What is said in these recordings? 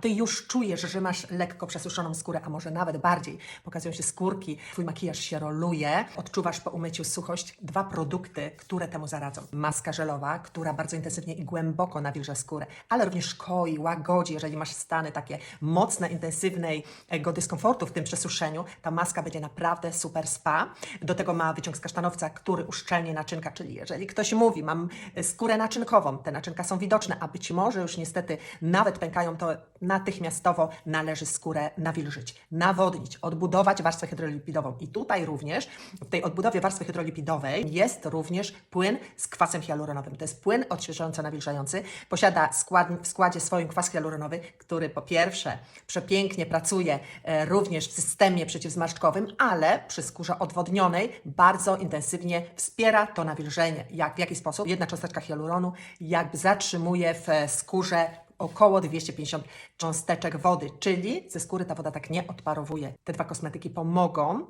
ty już czujesz, że masz lekko przesuszoną skórę, a może nawet bardziej, pokazują się skórki, twój makijaż się roluje, odczuwasz po umyciu suchość, dwa produkty, które temu zaradzą. Maska żelowa, która bardzo intensywnie i głęboko nawilża skórę, ale również koi, łagodzi, jeżeli masz stany takie mocne, intensywnego dyskomfortu w tym przesuszeniu, ta maska będzie naprawdę super spa. Do tego ma wyciąg z kasztanowca, który uszczelni naczynka, czyli jeżeli ktoś mówi, mam skórę naczynkową, te naczynka są widoczne, a być może już niestety nawet pękają, to natychmiastowo należy skórę nawilżyć, nawodnić, odbudować warstwę hydrolipidową. I tutaj również w tej odbudowie warstwy hydrolipidowej jest również płyn z kwasem hialuronowym. To jest płyn odświeżający, nawilżający. Posiada skład, w składzie swoim kwas hialuronowy, który po pierwsze przepięknie pracuje e, również w systemie przeciwzmarszczkowym, ale przy skórze odwodnionej bardzo intensywnie wspiera to nawilżenie. Jak, w jaki sposób? Jedna cząsteczka hialuronu jakby zatrzymuje w e, skórze około 250 cząsteczek wody, czyli ze skóry ta woda tak nie odparowuje. Te dwa kosmetyki pomogą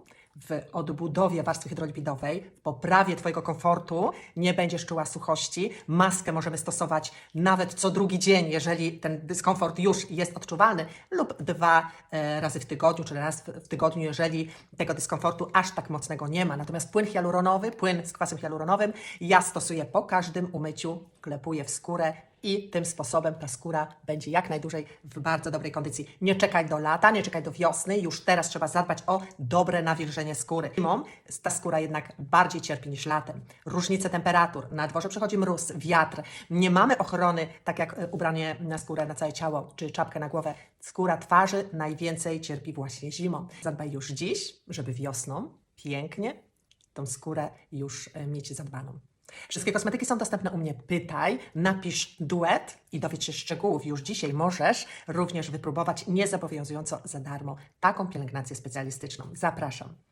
w odbudowie warstwy hydrolipidowej, w poprawie Twojego komfortu, nie będziesz czuła suchości. Maskę możemy stosować nawet co drugi dzień, jeżeli ten dyskomfort już jest odczuwalny, lub dwa e, razy w tygodniu, czy raz w, tygodniu, jeżeli tego dyskomfortu aż tak mocnego nie ma. Natomiast płyn hialuronowy, płyn z kwasem hialuronowym, ja stosuję po każdym umyciu, klepuję w skórę i tym sposobem ta skóra będzie jak najdłużej w bardzo dobrej kondycji. Nie czekaj do lata, nie czekaj do wiosny, już teraz trzeba zadbać o dobre nawilżenie skóry. Zimą ta skóra jednak bardziej cierpi niż latem. Różnice temperatur, na dworze przychodzi mróz, wiatr, nie mamy ochrony, tak jak e, ubranie na skórę, na całe ciało, czy czapkę na głowę. Skóra twarzy najwięcej cierpi właśnie zimą. Zadbaj już dziś, żeby wiosną pięknie tą skórę już e, mieć zadbaną. Wszystkie kosmetyki są dostępne u mnie. Pytaj, napisz duet i dowiedz się szczegółów. Już dzisiaj możesz również wypróbować niezobowiązująco za darmo taką pielęgnację specjalistyczną. Zapraszam.